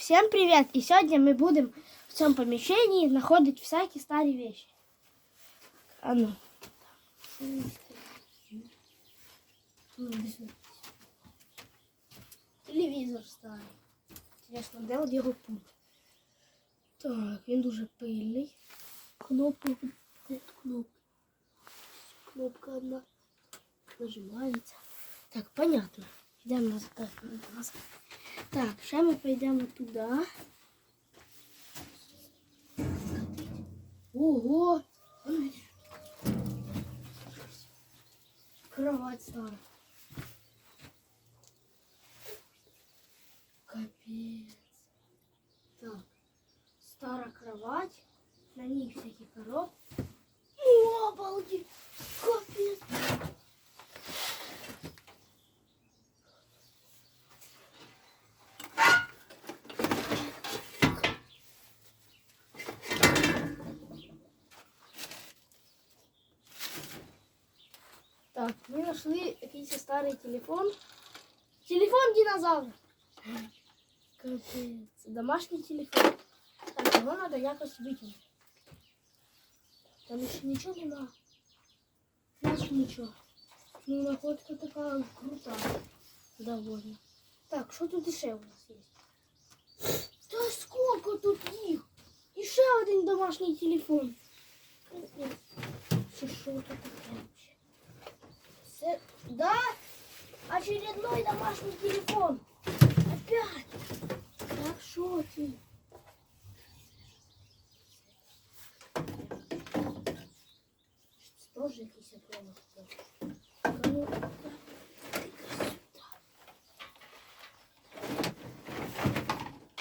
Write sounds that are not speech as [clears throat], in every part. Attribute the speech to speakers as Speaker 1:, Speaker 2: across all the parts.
Speaker 1: Всем привет! И сегодня мы будем в цьому помещении находить всякие старые вещи. А ну. Телевізор старий. Інтересно, де от його пульт? Так, він дуже пильний. Кнопка, де тут кнопка? Кнопка одна. Нажимається. Так, понятно. Йдемо назад. Так, ще ми пойдемо туди. Ого! Кровать стара. Капец. Так, старая кровать. На ней всякие коробки. Так, мы нашли якийсь старый телефон. Телефон динозавра. Капец. Домашний телефон. Так, его надо якось выкинуть. Там ничего нема. Больше ничего. Ну, находка такая крутая. Довольно. Так, что тут еще у нас есть? Да сколько тут их? Еще один домашний телефон. Чи Что тут? Це- Да, очередной домашний телефон. Опять. Так что ты? Тоже якийсь провод. А ну,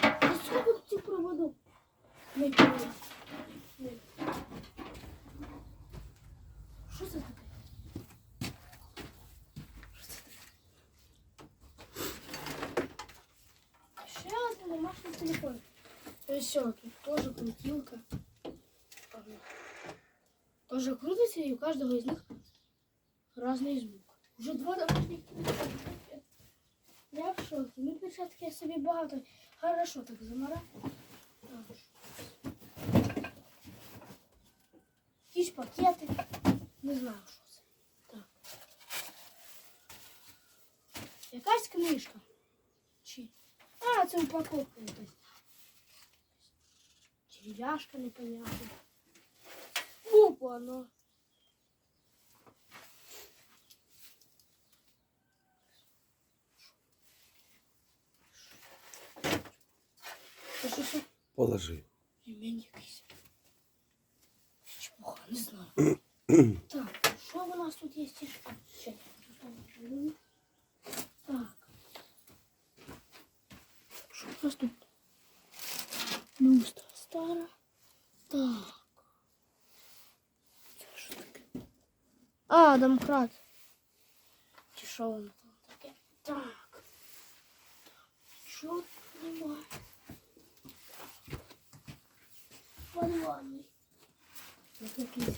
Speaker 1: Да сколько тут цих проводов? Не понял. Не. Що це таке? Що це таке? Ще один домашній телефон То есть все, тут тоже крутилка. Ага. Тоже крутится, и у каждого из них разный звук. Уже два домашніх телефони. Я в шокі. Ну, печатки я собі багато. Хорошо так замара. Так. Якісь пакети. Не знаю, що це. Так. Якась книжка. Чи. А, це упаковка якась. Деревяшка непонятна. Опа, ну. Що це?
Speaker 2: Положи.
Speaker 1: Ремень якийсь. Чепуха, не знаю. [clears throat] так, що у нас тут є ще? Ще. Так. Що у нас тут? Люстра стара. Так. Це що таке? А, домкрат. Чи що воно там таке? Так. Тут немає? Подвальний. Якийсь